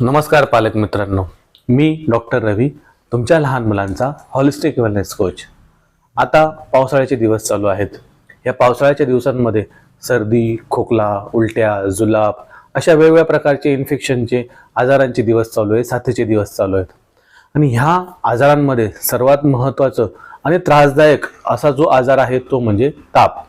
नमस्कार पालक मित्रांनो. मी डॉक्टर रवी तुमच्या लहान मुलांचा हॉलिस्टिक वेलनेस कोच आता पावसाळ्याचे दिवस चालू आहेत. या पावसाळ्याच्या दिवसांमध्ये सर्दी खोकला उलट्या जुलाब अशा वेगवेगळ्या प्रकारचे इन्फेक्शनचे आजारांचे दिवस चालू आहेत साथीचे दिवस चालू आहेत. आणि ह्या आजारांमध्ये सर्वात महत्त्वाचं आणि त्रासदायक असा जो आजार आहे तो म्हणजे ताप.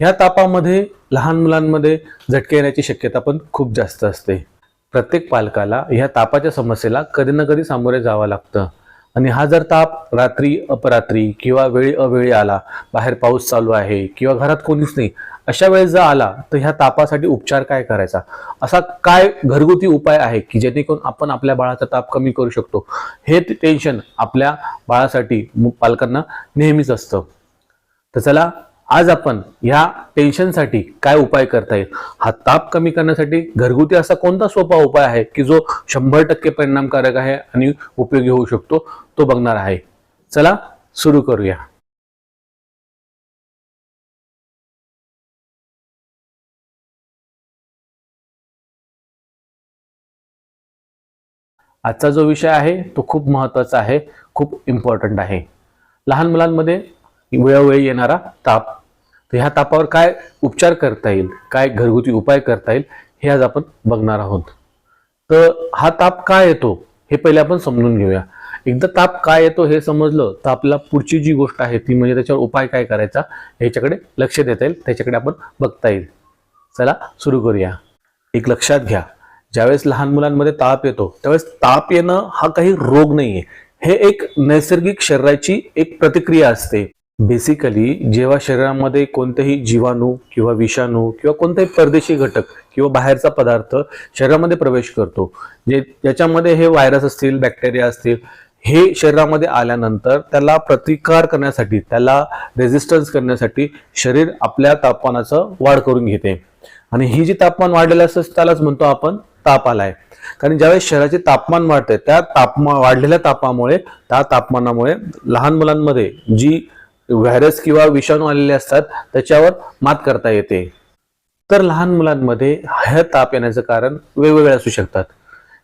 ह्या तापामध्ये लहान मुलांमध्ये झटके येण्याची शक्यता पण खूप जास्त असते. प्रत्येक पालकाला ह्या तापाच्या समस्येला कधी ना कधी सामोरे जावं लागतं. आणि हा जर ताप रात्री अपरात्री किंवा वेळी अवेळी आला बाहेर पाऊस चालू आहे किंवा घरात कोणीच नाही अशा वेळेस जर आला तर ह्या तापासाठी उपचार काय करायचा? असा काय घरगुती उपाय आहे की जेणेकरून आपण आपल्या बाळाचा ताप कमी करू शकतो? हे टेन्शन आपल्या बाळासाठी मु- पालकांना नेहमीच असतं. तर चला आज आपण ह्या टेन्शनसाठी काय उपाय करता येईल? हा ताप कमी करण्यासाठी घरगुती असा कोणता सोपा उपाय आहे की जो शंभर टक्के परिणामकारक आहे आणि उपयोगी होऊ शकतो? तो बघणार आहे. चला सुरू करूया. आजचा जो विषय आहे तो खूप महत्त्वाचा आहे खूप इम्पॉर्टंट आहे. लहान मुलांमध्ये वेळोवेळी येणारा ताप. तर ह्या तापावर काय उपचार करता येईल? काय घरगुती उपाय करता येईल? हे आज आपण बघणार आहोत. तर हा ताप काय येतो? हे पहिले आपण समजून घेऊया. एकदा ताप काय येतो हे समजलं तर आपल्याला पुढची जी गोष्ट आहे ती म्हणजे त्याच्यावर उपाय काय करायचा ह्याच्याकडे लक्ष देता येईल त्याच्याकडे आपण बघता येईल. चला सुरू करूया. एक लक्षात घ्या. ज्यावेळेस लहान मुलांमध्ये ताप येतो त्यावेळेस ताप येणं हा काही रोग नाहीये. हे एक नैसर्गिक शरीराची एक प्रतिक्रिया असते. बेसिकली जेव्हा शरीरामध्ये कोणतेही जीवाणू किंवा विषाणू किंवा कोणताही परदेशी घटक किंवा बाहेरचा पदार्थ शरीरामध्ये प्रवेश करतो जे ज्याच्यामध्ये हे व्हायरस असतील बॅक्टेरिया असतील हे शरीरामध्ये आल्यानंतर त्याला प्रतिकार करण्यासाठी त्याला रेजिस्टन्स करण्यासाठी शरीर आपल्या तापमानाचं वाढ करून घेते. आणि ही जी तापमान वाढलेलं असतं त्यालाच म्हणतो आपण ताप आलाय कारण ज्यावेळेस शरीराचे तापमान वाढते त्या तापमान वाढलेल्या तापामुळे त्या तापमानामुळे लहान मुलांमध्ये जी व्हायरस किंवा विषाणू आलेले असतात त्याच्यावर मात करता येते. तर लहान मुलांमध्ये हे ताप येण्याचं कारण वेगवेगळे असू शकतात.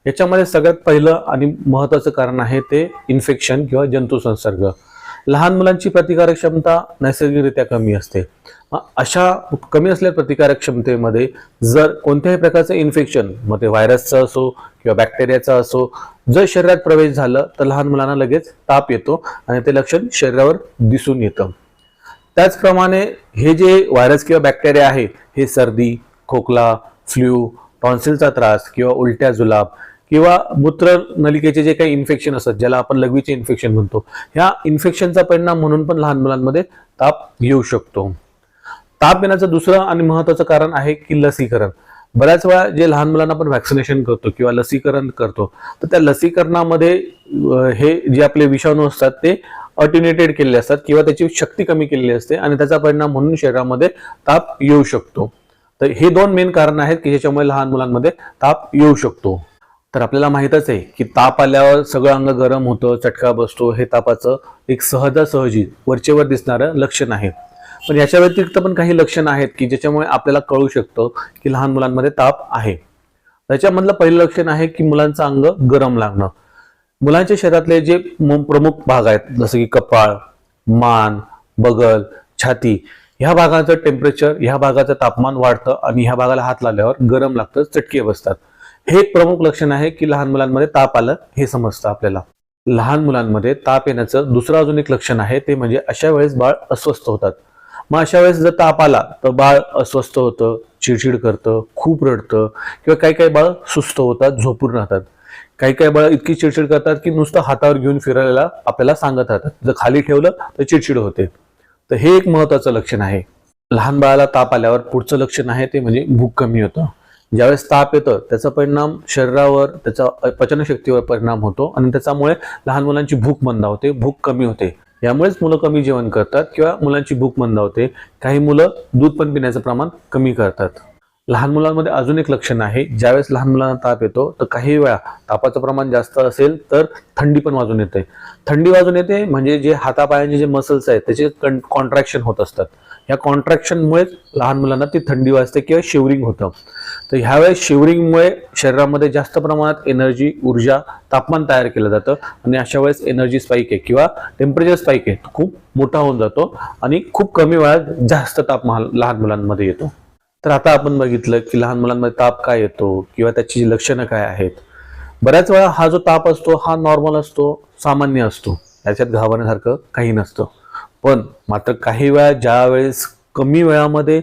याच्यामध्ये सगळ्यात पहिलं आणि महत्वाचं कारण आहे ते इन्फेक्शन किंवा जंतुसंसर्ग लहान मुलांची प्रतिकारक क्षमता नैसर्गिकरित्या कमी असते. अशा कमी असलेल्या प्रतिकारक क्षमतेमध्ये जर कोणत्याही प्रकारचं इन्फेक्शन मग ते व्हायरसचं असो किंवा बॅक्टेरियाचं असो जर शरीरात प्रवेश झालं तर लहान मुलांना लगेच ताप येतो आणि ते लक्षण शरीरावर दिसून येतं. त्याचप्रमाणे हे जे व्हायरस किंवा बॅक्टेरिया आहे हे सर्दी खोकला फ्ल्यू टॉन्सिलचा त्रास किंवा उलट्या जुलाब किंवा मूत्र नलिकेचे जे काही इन्फेक्शन असतात ज्याला आपण लघवीचे इन्फेक्शन म्हणतो ह्या इन्फेक्शनचा परिणाम म्हणून पण लहान मुलांमध्ये ताप येऊ शकतो. ताप येण्याचं दुसरं आणि महत्वाचं कारण आहे की लसीकरण. बऱ्याच वेळा जे लहान मुलांना आपण व्हॅक्सिनेशन करतो किंवा लसीकरण करतो तर त्या लसीकरणामध्ये हे जे आपले विषाणू असतात ते अटिनेटेड केलेले असतात किंवा त्याची शक्ती कमी केलेली असते आणि त्याचा परिणाम म्हणून शरीरामध्ये ताप येऊ शकतो. तर हे दोन मेन कारण आहेत की ज्याच्यामुळे लहान मुलांमध्ये ताप येऊ शकतो. तर आपल्याला माहितच आहे की ताप आल्यावर सगळं अंग गरम होतं चटका बसतो हे तापाचं एक सहजासहजी वरचेवर दिसणारं लक्षण आहे. पण याच्या व्यतिरिक्त पण काही लक्षणं आहेत की ज्याच्यामुळे आपल्याला कळू शकतं की लहान मुलांमध्ये ताप आहे. त्याच्यामधलं पहिलं लक्षण आहे की मुलांचं अंग गरम लागणं. मुलांच्या शरीरातले जे प्रमुख भाग आहेत जसं की कपाळ मान बगल छाती ह्या भागाचं टेम्परेचर ह्या भागाचं तापमान वाढतं आणि ह्या भागाला हात लावल्यावर गरम लागतं चटके बसतात. हे एक प्रमुख लक्षण आहे की लहान मुलांमध्ये ताप आलं हे समजतं आपल्याला. लहान मुलांमध्ये ताप येण्याचं दुसरं अजून एक लक्षण आहे ते म्हणजे अशा वेळेस बाळ अस्वस्थ होतात. मग अशा वेळेस जर ताप आला तर बाळ अस्वस्थ होतं चिडचिड करतं खूप रडतं किंवा काही काही बाळ सुस्त होतात झोपून राहतात. काही काही बाळ इतकी चिडचिड करतात की नुसतं हातावर घेऊन फिरायला आपल्याला सांगत राहतात. जर खाली ठेवलं तर चिडचिड होते. तर हे एक महत्वाचं लक्षण आहे. लहान बाळाला ताप आल्यावर पुढचं लक्षण आहे ते म्हणजे भूक कमी होतं. ज्यावेळेस ताप येतं त्याचा परिणाम शरीरावर त्याचा पचनशक्तीवर परिणाम होतो आणि त्याच्यामुळे लहान मुलांची भूक मंदा होते भूक कमी होते. यामुळेच मुलं कमी जेवण करतात किंवा मुलांची भूक मंदावते. काही मुलं दूध पण पिण्याचं प्रमाण कमी करतात. लहान मुलांमध्ये अजून एक लक्षण आहे. ज्यावेळेस लहान मुलांना ताप येतो तर काही वेळा तापाचं प्रमाण जास्त असेल तर थंडी पण वाजून येते. थंडी वाजून येते म्हणजे जे हातापायांचे जे मसल्स आहेत त्याचे कॉन्ट्रॅक्शन होत असतात. या कॉन्ट्रॅक्शनमुळेच लहान मुलांना ती थंडी वाजते किंवा शिवरिंग होतं. तर ह्यावेळेस शिवरिंगमुळे शरीरामध्ये जास्त प्रमाणात एनर्जी ऊर्जा तापमान तयार केलं जातं आणि अशा वेळेस एनर्जी स्पाईक आहे किंवा टेम्परेचर स्पाईक आहे खूप मोठा होऊन जातो आणि खूप कमी वेळात जास्त ताप लहान मुलांमध्ये येतो. तर आता आपण बघितलं की लहान मुलांमध्ये ताप काय येतो किंवा त्याची लक्षणं काय आहेत. बऱ्याच वेळा हा जो ताप असतो हा नॉर्मल असतो सामान्य असतो. याच्यात घाबरण्यासारखं काही नसतं. पण मात्र काही वेळा ज्या वेळेस कमी वेळामध्ये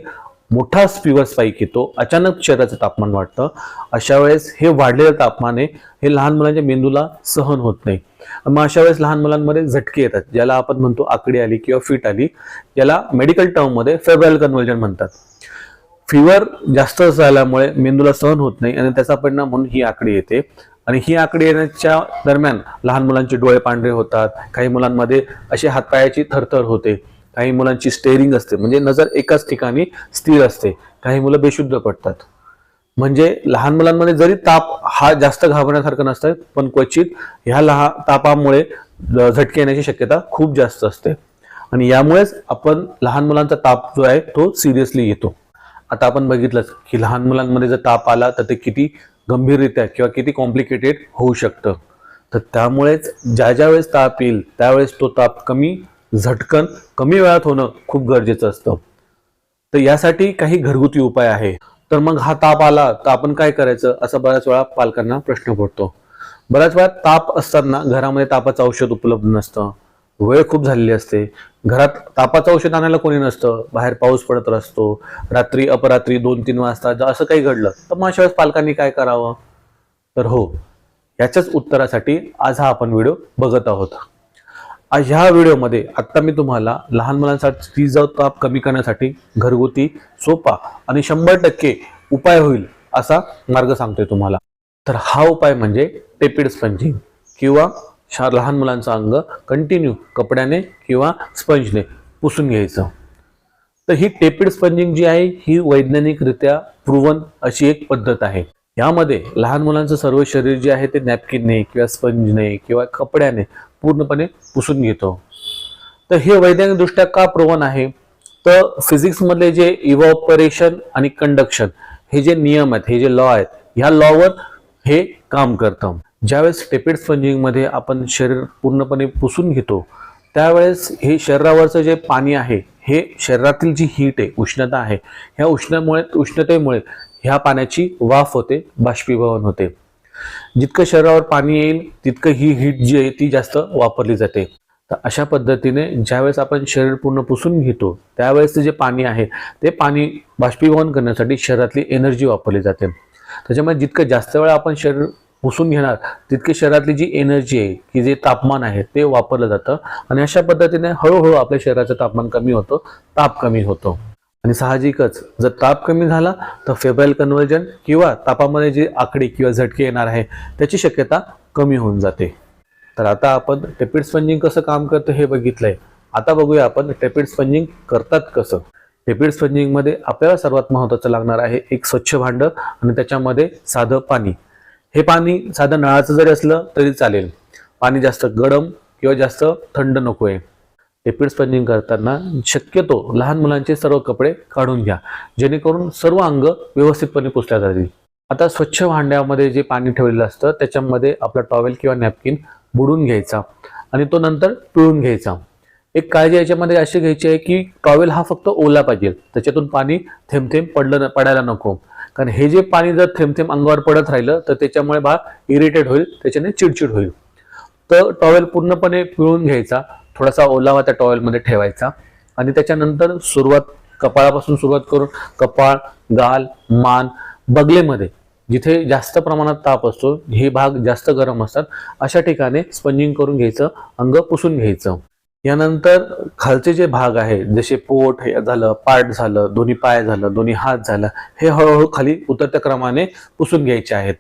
मोठा फीवर स्पाईक येतो अचानक शरीराचं तापमान वाढतं अशा वेळेस हे वाढलेलं तापमान आहे हे लहान मुलांच्या मेंदूला सहन होत नाही. मग अशा वेळेस लहान मुलांमध्ये झटके येतात ज्याला आपण म्हणतो आकडी आली किंवा फिट आली याला मेडिकल टर्ममध्ये फेब्राईल कन्व्हर्जन म्हणतात. फिवर जास्त झाल्यामुळे मेंदूला सहन होत नाही आणि त्याचा परिणाम म्हणून ही आकडी येते. आणि ही आकडी येण्याच्या दरम्यान लहान मुलांचे डोळे पांढरे होतात. काही मुलांमध्ये अशी हातपायाची थरथर होते. काही मुलांची स्टेरिंग असते. म्हणजे नजर एकाच ठिकाणी स्थिर असते. काही मुलं बेशुद्ध पडतात. म्हणजे लहान मुलांमध्ये जरी ताप हा जास्त घाबरण्यासारखं नसतं पण क्वचित ह्या लहान तापामुळे झटके येण्याची शक्यता खूप जास्त असते. आणि यामुळेच आपण लहान मुलांचा ताप जो आहे तो सिरियसली येतो. आता आपण बघितलंच की लहान मुलांमध्ये जर ताप आला तर ते किती गंभीररित्या किंवा किती कॉम्प्लिकेटेड होऊ शकतं. तर त्यामुळेच ज्या ज्या वेळेस ताप येईल त्यावेळेस तो ताप कमी झटकन कमी वेळात होणं खूप गरजेचं असतं. तर यासाठी काही घरगुती उपाय आहे. तर मग हा ताप आला तर आपण काय करायचं? असा बऱ्याच वेळा पालकांना प्रश्न पडतो. बऱ्याच वेळा ताप असताना घरामध्ये तापाचं औषध उपलब्ध नसतं. वेळ खूप झालेली असते. घरात तापाचं औषध आणायला कोणी नसतं बाहेर पाऊस पडत असतो रात्री अपरात्री दोन तीन वाजता जर असं काही घडलं तर मग अशा वेळेस पालकांनी काय करावं? तर हो याच्याच उत्तरासाठी आज हा आपण व्हिडिओ बघत आहोत. आज ह्या व्हिडिओमध्ये आत्ता मी तुम्हाला लहान मुलांसाठी जो ताप कमी करण्यासाठी घरगुती सोपा आणि शंभर टक्के उपाय होईल असा मार्ग सांगतोय तुम्हाला. तर हा उपाय म्हणजे टेपिड स्पंजिंग किंवा शा लहान मुलांचं अंग कंटिन्यू कपड्याने किंवा स्पंजने पुसून घ्यायचं. तर ही टेपिड स्पंजिंग जी आहे ही वैज्ञानिकरित्या प्रूवन अशी एक पद्धत आहे. यामध्ये लहान मुलांचं सर्व शरीर जे आहे ते नॅपकिनने किंवा स्पंजने किंवा कपड्याने पूर्णपणे पुसून घेतो. तर हे वैज्ञानिकदृष्ट्या का प्रवण आहे? तर फिजिक्समधले जे इव्हॉपरेशन आणि कंडक्शन हे जे नियम आहेत हे जे लॉ आहेत ह्या लॉवर हे काम करतं. ज्यावेळेस टेपेड स्पंजिंगमध्ये आपण शरीर पूर्णपणे पुसून घेतो त्यावेळेस हे शरीरावरचं जे पाणी आहे हे शरीरातील जी हीट आहे उष्णता आहे ह्या उष्णामुळे उष्णतेमुळे ह्या पाण्याची वाफ होते बाष्पीभवन होते. जितकं शरीरावर पाणी येईल तितकं ही हीट जी आहे ती जास्त वापरली जाते. तर अशा पद्धतीने ज्यावेळेस आपण शरीर पूर्ण पुसून घेतो त्यावेळेसचं जे पाणी आहे ते पाणी बाष्पीभवन करण्यासाठी शरीरातली एनर्जी वापरली जाते. त्याच्यामुळे जितकं जास्त वेळा आपण शरीर पुसून घेणार. तितके शरीरातली जी एनर्जी आहे की जे तापमान आहे ते वापरलं जातं. आणि अशा पद्धतीने हळूहळू आपल्या शरीराचं तापमान कमी होतं ताप कमी होतो. आणि साहजिकच जर ताप कमी झाला तर फेब्राईल कन्वर्जन किंवा तापामध्ये जे आकडी किंवा झटके येणार आहे त्याची शक्यता कमी होऊन जाते. तर आता आपण टेपिड स्पंजिंग कसं काम करतं हे बघितलंय. आता बघूया आपण टेपिड स्पंजिंग करतात कसं. टेपिड स्पंजिंगमध्ये आपल्याला सर्वात महत्त्वाचं लागणार आहे एक स्वच्छ भांडं आणि त्याच्यामध्ये साधं पाणी. हे पाणी साधं नळाचं जरी असलं तरी चालेल. पाणी जास्त गरम किंवा जास्त थंड नको आहे टेपिड स्पंजिंग करताना शक्यतो लहान मुलांचे सर्व कपडे काढून घ्या. जेणेकरून सर्व अंग व्यवस्थितपणे पुसल्या जातील. आता स्वच्छ भांड्यामध्ये जे पाणी ठेवलेलं असतं त्याच्यामध्ये आपला टॉवेल किंवा नॅपकिन बुडून घ्यायचा आणि तो नंतर पिळून घ्यायचा. एक काळजी याच्यामध्ये अशी घ्यायची आहे की टॉवेल हा फक्त ओला पाहिजे. त्याच्यातून पाणी थेंब थेंब पडलं न- पडायला नको. कारण हे जे पाणी जर थेंब थेंब अंगावर पडत राहिलं तर त्याच्यामुळे बाळ इरिटेट होईल त्याच्याने चिडचिड होईल. तर टॉवेल पूर्णपणे पिळून घ्यायचा थोडासा ओलावा त्या टॉवेलमध्ये ठेवायचा आणि त्याच्यानंतर सुरुवात कपाळापासून सुरुवात करून कपाळ गाल मान बगलेमध्ये जिथे जास्त प्रमाणात ताप असतो हे भाग जास्त गरम असतात अशा ठिकाणी स्पंजिंग करून घ्यायचं अंग पुसून घ्यायचं. यानंतर खालचे जे भाग आहे जसे पोट हे झालं पाठ झालं दोन्ही पाय झालं दोन्ही हात झालं हे हळूहळू खाली उतरत्या क्रमाने पुसून घ्यायचे आहेत.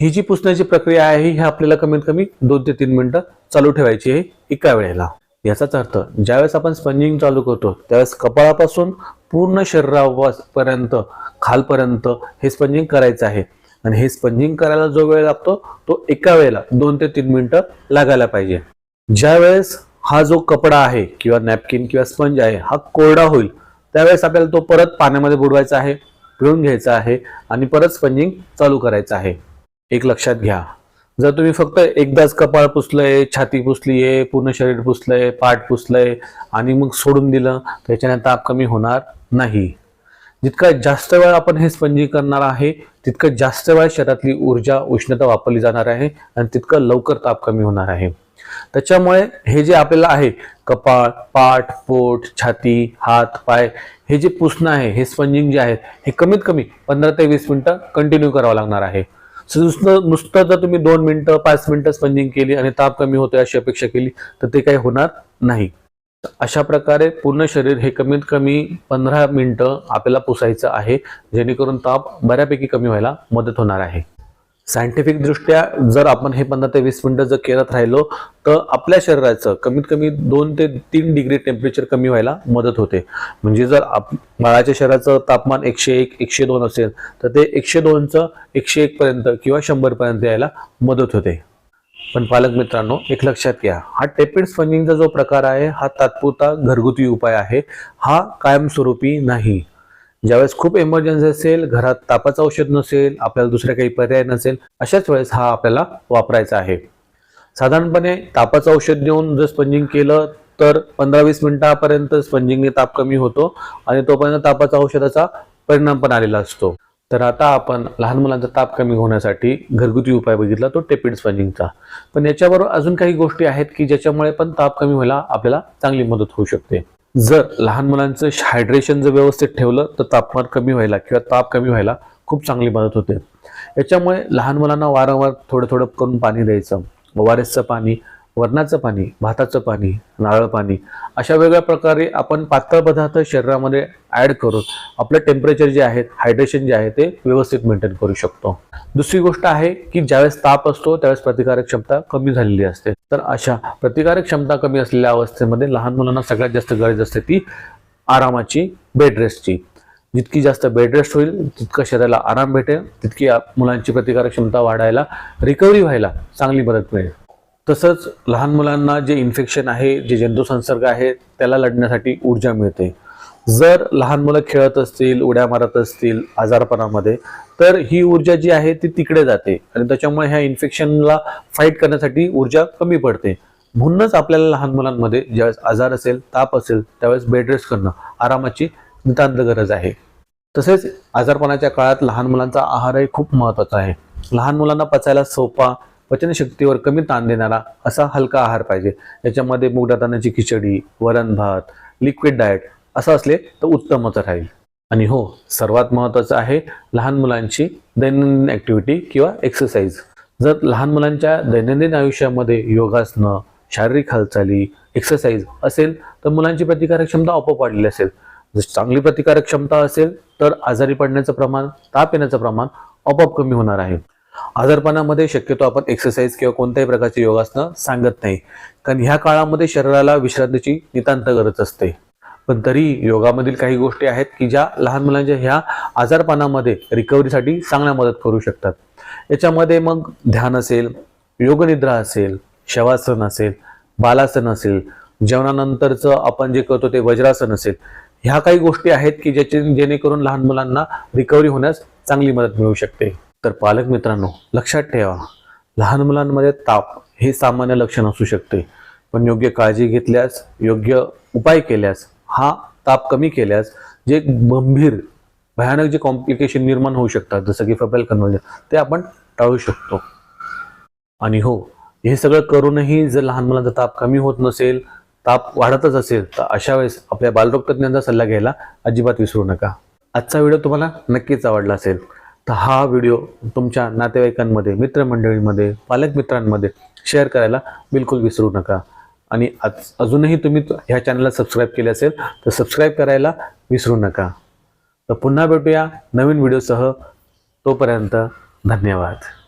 ही जी पुसण्याची प्रक्रिया आहे ही आपल्याला कमीत कमी दोन ते तीन मिनिटं चालू ठेवायची आहे एका वेळेला. याचाच अर्थ ज्यावेळेस आपण स्पंजिंग चालू करतो त्यावेळेस कपाळापासून पूर्ण शरीरापर्यंत खालपर्यंत हे स्पंजिंग करायचं आहे. आणि हे स्पंजिंग करायला जो वेळ लागतो तो एका वेळेला दोन ते तीन मिनिटं लागायला पाहिजे. ज्या वेळेस हा जो कपडा आहे किंवा नॅपकिन किंवा स्पंज आहे हा कोरडा होईल. त्यावेळेस आपल्याला तो परत पाण्यामध्ये बुडवायचा आहे पिळून घ्यायचा आहे आणि परत स्पंजिंग चालू करायचं आहे. एक लक्षात घ्या. जर तुम्ही फक्त एकदाच कपाळ पुसलंय छाती पुसली आहे पूर्ण शरीर पुसलंय पाठ पुसलंय आणि मग सोडून दिलं तर ताप कमी होणार नाही. जितका जास्त वेळ आपण हे स्पंजिंग करणार आहे तितकं जास्त वेळ शरीरातली ऊर्जा उष्णता वापरली जाणार आहे आणि तितकं लवकर ताप कमी होणार आहे. त्याच्यामुळे हे जे आपल्याला आहे कपाळ पाठ पोट छाती हात पाय हे जे पुसणं आहे हे स्पंजिंग जे आहे हे कमीत कमी पंधरा ते वीस मिनिटं कंटिन्यू करावं लागणार आहे. नुसतं नुसतं जर तुम्ही दोन मिनिटं पाच मिनिटं स्पंजिंग केली आणि ताप कमी होतोय अशी अपेक्षा केली तर ते काही होणार नाही. अशा प्रकारे पूर्ण शरीर हे कमीत कमी पंधरा मिनटं आपल्याला पुसायचं आहे जेणेकरून ताप बऱ्यापैकी कमी व्हायला मदत होणार आहे. सायंटिफिक दृष्ट्या जर आपण हे पंधरा ते वीस मिनिटं जर करत राहिलो तर आपल्या शरीराचं कमीत कमी दोन ते तीन डिग्री टेम्परेचर कमी व्हायला मदत होते. म्हणजे जर आप बाळाच्या शरीराचं तापमान एकशे एक एकशे दोन असेल तर ते एकशे दोनचं एकशे एक पर्यंत किंवा शंभर पर्यंत यायला मदत होते. पण पालक मित्रांनो एक लक्षात घ्या. हा टेपिड स्पंजिंगचा जो प्रकार आहे हा तात्पुरता घरगुती उपाय आहे. हा कायमस्वरूपी नाही. ज्यावेळेस खूप इमर्जन्सी असेल घरात तापाचं औषध नसेल आपल्याला दुसऱ्या काही पर्याय नसेल अशाच वेळेस हा आपल्याला वापरायचा आहे. साधारणपणे तापाचं औषध देऊन जर स्पंजिंग केलं तर पंधरा वीस मिनिटापर्यंत स्पंजिंगने ताप कमी होतो आणि तोपर्यंत तापाचा औषधाचा परिणाम पण आलेला असतो. तर आता आपण लहान मुलांचा ताप कमी होण्यासाठी घरगुती उपाय बघितला तो टेपिड स्पंजिंगचा पण याच्याबरोबर अजून काही गोष्टी आहेत की ज्याच्यामुळे पण ताप कमी व्हायला आपल्याला चांगली मदत होऊ शकते. जर लहान मुलांचं हायड्रेशन जर व्यवस्थित ठेवलं तर तापमान कमी व्हायला किंवा ताप कमी व्हायला खूप चांगली मदत होते. याच्यामुळे लहान मुलांना वारंवार थोडं थोडं करून पाणी द्यायचं. ओआरएसचं पाणी वरणाचं पाणी भाताचं पाणी नारळ पाणी अशा वेगळ्या प्रकारे आपण पातळ पदार्थ शरीरामध्ये ॲड करून आपलं टेम्परेचर जे आहे हायड्रेशन जे आहे ते व्यवस्थित मेंटेन करू शकतो. दुसरी गोष्ट आहे की ज्यावेळेस ताप असतो त्यावेळेस प्रतिकारक क्षमता कमी झालेली असते. तर अशा प्रतिकारक क्षमता कमी असलेल्या अवस्थेमध्ये लहान मुलांना सगळ्यात जास्त गरज असते ती आरामाची बेड रेस्टची जितकी जास्त बेड रेस्ट होईल तितकं शरीराला आराम भेटेल तितकी मुलांची प्रतिकारक क्षमता वाढायला रिकव्हरी व्हायला चांगली मदत मिळेल. तसंच लहान मुलांना जे इन्फेक्शन आहे जे जंतुसंसर्ग आहे त्याला लढण्यासाठी ऊर्जा मिळते. जर लहान मुलं खेळत असतील उड्या मारत असतील आजारपणामध्ये तर ही ऊर्जा जी आहे ती तिकडे जाते. आणि त्याच्यामुळे ह्या इन्फेक्शनला फाईट करण्यासाठी ऊर्जा कमी पडते. म्हणूनच आपल्याला लहान मुलांमध्ये ज्यावेळेस आजार असेल ताप असेल त्यावेळेस बेड रेस्ट करणं आरामाची नितांत गरज आहे. तसेच आजारपणाच्या काळात लहान मुलांचा आहारही खूप महत्त्वाचा आहे. लहान मुलांना पचायला सोपा पचनशक्तीवर कमी ताण देणारा असा हलका आहार पाहिजे. याच्यामध्ये मुगडातानाची खिचडी वरण भात लिक्विड डाएट असं असले तर उत्तमच राहील. आणि हो सर्वात महत्त्वाचं आहे लहान मुलांची दैनंदिन ॲक्टिव्हिटी किंवा एक्सरसाइज जर लहान मुलांच्या दैनंदिन आयुष्यामध्ये योगासनं शारीरिक हालचाली एक्सरसाइज असेल तर मुलांची प्रतिकारक क्षमता आपोआप वाढलेली असेल. जर चांगली प्रतिकारक क्षमता असेल तर आजारी पडण्याचं प्रमाण ताप येण्याचं प्रमाण आपोआप कमी होणार आहे. आजारपणामध्ये शक्यतो आपण एक्सरसाइज किंवा कोणत्याही प्रकारची योगासनं सांगत नाही. कारण ह्या काळामध्ये शरीराला विश्रांतीची नितांत गरज असते. पण तरी योगामधील काही गोष्टी आहेत की ज्या लहान मुलांच्या ह्या आजारपणामध्ये रिकव्हरीसाठी चांगल्या मदत करू शकतात. याच्यामध्ये मग ध्यान असेल योगनिद्रा असेल शवासन असेल बालासन असेल जेवणानंतरचं आपण जे करतो ते वज्रासन असेल ह्या काही गोष्टी आहेत की ज्याचे जेणेकरून लहान मुलांना रिकव्हरी होण्यास चांगली मदत मिळू शकते. तर पालक मित्रांनो लक्षात ठेवा. लहान मुलांमध्ये ताप हे सामान्य लक्षण असू शकते. पण योग्य काळजी घेतल्यास योग्य उपाय केल्यास हा ताप कमी केल्यास जे गंभीर भयानक जे कॉम्प्लिकेशन निर्माण होऊ शकतात जसं की फबेल कन्वर्जन ते आपण टाळू शकतो. आणि हो हे सगळं करूनही जर लहान मुलांचा ताप कमी होत नसेल ताप वाढतच असेल तर अशा वेळेस आपल्या बालरोग तज्ञांचा सल्ला घ्यायला अजिबात विसरू नका. आजचा व्हिडिओ तुम्हाला नक्कीच आवडला असेल. तर हा व्हिडिओ तुमच्या नातेवाईकांमध्ये मित्रमंडळीमध्ये पालक मित्रांमध्ये शेअर करायला बिलकुल विसरू नका. आणि आज अजूनही तुम्ही ह्या चॅनलला सबस्क्राईब केले असेल तर सबस्क्राईब करायला विसरू नका. तर पुन्हा भेटूया नवीन व्हिडिओसह तोपर्यंत धन्यवाद.